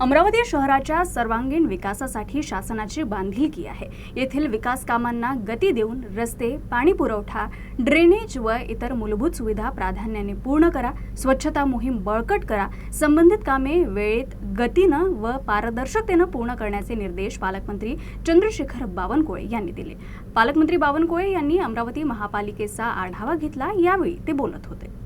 अमरावती शहराच्या सर्वांगीण विकासासाठी शासनाची बांधिलकी आहे. येथील विकास कामांना गती देऊन रस्ते पाणी पुरवठा ड्रेनेज व इतर मूलभूत सुविधा प्राधान्याने पूर्ण करा स्वच्छता मोहीम बळकट करा संबंधित कामे वेळेत गतीनं व पारदर्शकतेनं पूर्ण करण्याचे निर्देश पालकमंत्री चंद्रशेखर बावनकुळे यांनी दिले. पालकमंत्री बावनकुळे यांनी अमरावती महापालिकेचा आढावा घेतला यावेळी ते बोलत होते.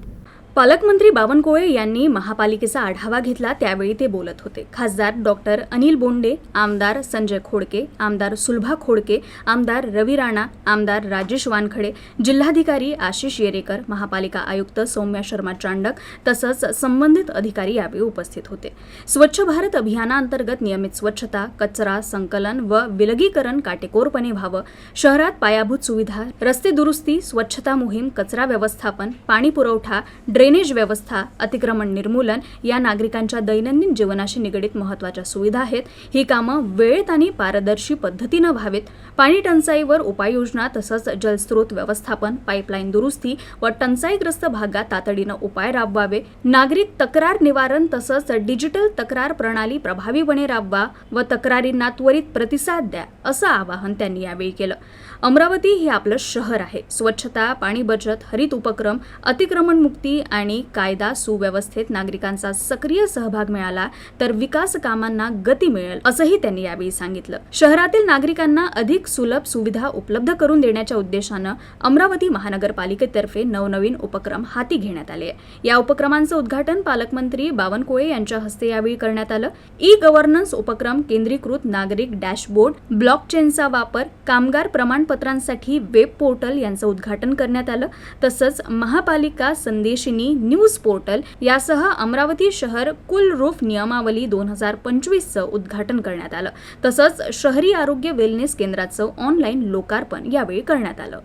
पालकमंत्री बावनकुळे यांनी महापालिकेचा आढावा घेतला त्यावेळी ते बोलत होते. खासदार डॉक्टर अनिल बोंडे आमदार संजय खोडके आमदार सुलभा खोडके आमदार रवी राणा आमदार राजेश वानखडे जिल्हाधिकारी आशिष येरेकर महापालिका आयुक्त सौम्या शर्मा चांडक तसंच संबंधित अधिकारी यावेळी उपस्थित होते. स्वच्छ भारत अभियानाअंतर्गत नियमित स्वच्छता कचरा संकलन व विलगीकरण काटेकोरपणे व्हावं. शहरात पायाभूत सुविधा रस्ते दुरुस्ती स्वच्छता मोहीम कचरा व्यवस्थापन पाणी पुरवठा ड्रेनेज व्यवस्था अतिक्रमण निर्मूलन या नागरिकांच्या दैनंदिन जीवनाशी निगडीत महत्त्वाच्या सुविधा आहेत. ही कामं वेळेत आणि पारदर्शी पद्धतीनं व्हावेत. पाणी टंचाईवर उपाययोजना तसंच जलस्रोत व्यवस्थापन पाईपलाईन दुरुस्ती व टंचाईग्रस्त भागात तातडीनं उपाय राबवावे. नागरिक तक्रार निवारण तसंच डिजिटल तक्रार प्रणाली प्रभावीपणे राबवा व तक्रारींना त्वरित प्रतिसाद द्या असं आवाहन त्यांनी यावेळी केलं. अमरावती हे आपलं शहर आहे. स्वच्छता पाणी बचत हरित उपक्रम अतिक्रमण मुक्ती आणि कायदा सुव्यवस्थेत नागरिकांचा सक्रिय सहभाग मिळाला तर विकास कामांना गती मिळेल असंही त्यांनी यावेळी सांगितलं. शहरातील नागरिकांना अधिक सुलभ सुविधा उपलब्ध करून देण्याच्या उद्देशानं अमरावती महानगरपालिकेतर्फे नवनवीन उपक्रम हाती घेण्यात आले. या उपक्रमांचं उद्घाटन पालकमंत्री बावनकुळे यांच्या हस्ते यावेळी करण्यात आलं. ई गव्हर्नन्स उपक्रम केंद्रीकृत नागरिक डॅशबोर्ड ब्लॉकचेनचा वापर कामगार प्रमाणपत्रांसाठी वेब पोर्टल यांचं उद्घाटन करण्यात आलं. तसंच महापालिका संदेशिनी न्यूज पोर्टल यासह अमरावती शहर कुल रूफ नियमावली दोन हजार पंचवीसचं उद्घाटन करण्यात आलं. तसंच शहरी आरोग्य वेलनेस केंद्राचं ऑनलाईन लोकार्पण यावेळी करण्यात आलं.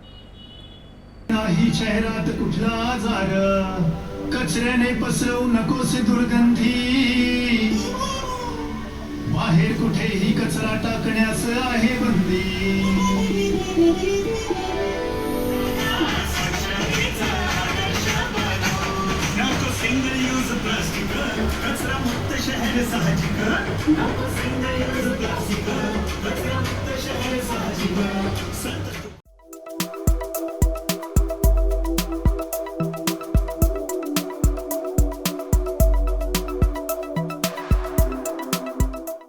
नाही शहरात कुठला आजार. कचऱ्याने पसरवू नकोस दुर्गंधी. बाहेर कुठेही कचरा टाकण्यास आहे बंदी. साहजिक